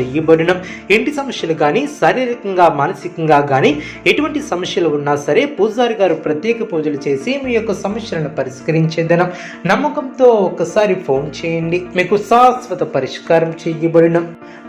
చేయబడిన. ఇంటి సమస్యలు కానీ శారీరకంగా మానసికంగా కానీ ఎటువంటి సమస్యలు ఉన్నా సరే పూజారి గారు ప్రత్యేక పూజలు చేసి మీ యొక్క సమస్యలను పరిష్కరించేదనం. నమ్మకంతో ఒకసారి ఫోన్ చేయండి. మీకు శాశ్వత పరిష్కారం చేయబడిన.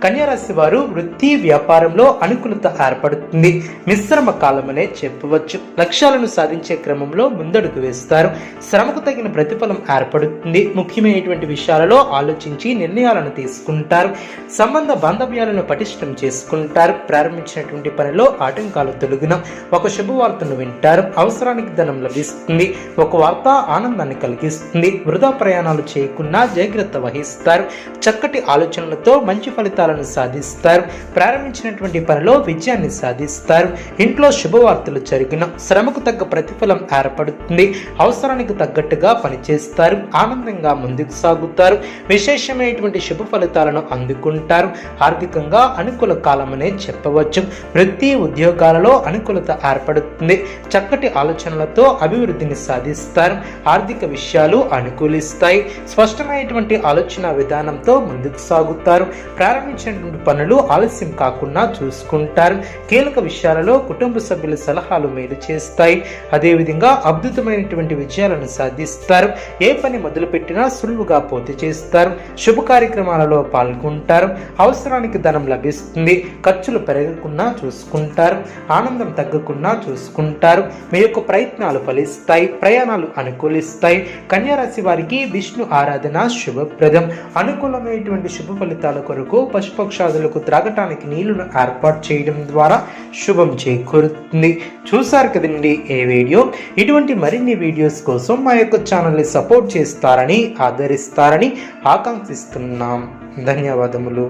కన్యారాశి వారు వృత్తి వ్యాపారంలో అనుకూలత ఏర్పడుతుంది. మిశ్రమ కాలమనే చెప్పవచ్చు. లక్ష్యాలను సాధించే క్రమంలో ముందడుగు వేస్తారు. శ్రమకు తగిన ప్రతిఫలం ఏర్పడుతుంది. ముఖ్యమైనటువంటి విషయాలలో ఆలోచించి నిర్ణయాలను తీసుకుంటారు. సంబంధ బాంధవ్యాలను పటిష్టం చేసుకుంటారు. ప్రారంభించినటువంటి పనిలో ఆటంకాలు తొలగిన ఒక శుభవార్తను వింటారు. అవసరానికి ధనం లభిస్తుంది. ఒక వార్త ఆనందాన్ని కలిగిస్తుంది. వృధా ప్రయాణాలు చేయకుండా జాగ్రత్త వహిస్తారు. చక్కటి ఆలోచనలతో మంచి ఫలితాలను సాధిస్తారు. ప్రారంభించినటువంటి పనిలో విజయాన్ని సాధిస్తారు. ఇంట్లో శుభవార్తలు జరిగిన శ్రమకు తగ్గ ప్రతిఫలం ఏర్పడుతుంది. అవసరానికి తగ్గట్టుగా పనిచేస్తారు. ఆనందంగా ముందుకు సాగుతారు. విశేషమైనటువంటి శుభ ఫలితాలను అందుకుంటారు. ఆర్థికంగా అనుకూల కాలమనే చెప్పవచ్చు. వృత్తి ఉద్యోగాలలో అనుకూలత ఏర్పడుతుంది. చక్కటి ఆలోచనలతో అభివృద్ధిని సాధిస్తారు. ఆర్థిక విషయాలు అనుకూలిస్తాయి. స్పష్టమైనటువంటి ఆలోచన విధానంతో ముందుకు సాగుతారు. ప్రారంభించినటువంటి పనులు ఆలస్యం కాకుండా చూసుకుంటారు. కీలక విషయాలలో కుటుంబ సభ్యుల సలహాలు మేలు చేస్తాయి. అదేవిధంగా అద్భుతమైనటువంటి విజయాలను సాధిస్తారు. ఏ పని మొదలుపెట్టినా సులువుగా పూర్తి చేస్తారు. శుభ కార్యక్రమాలలో పాల్గొంటారు. అవసరానికి ధనం లభిస్తుంది. ఖర్చులు పెరగకుండా చూసుకుంటారు. ఆనందం తగ్గకుండా చూసుకుంటారు. మీ యొక్క ప్రయత్నాలు ఫలిస్తాయి. ప్రయాణాలు అనుకూలిస్తాయి. కన్యారాశి వారికి విష్ణు ఆరాధన శుభప్రదం. అనుకూలమైనటువంటి శుభ ఫలితాల కొరకు పశుపక్షాదులకు త్రాగటానికి నీళ్ళను ఏర్పాటు చేయడం ద్వారా శుభం చేకూరుతుంది. చూసారు కదండి ఏ వీడియో? ఇటువంటి మరిన్ని వీడియోస్ కోసం మా యొక్క ఛానల్ని సపోర్ట్ చేస్తారని ఆదరిస్తారని ఆకాంక్షిస్తున్నాం. ధన్యవాదములు.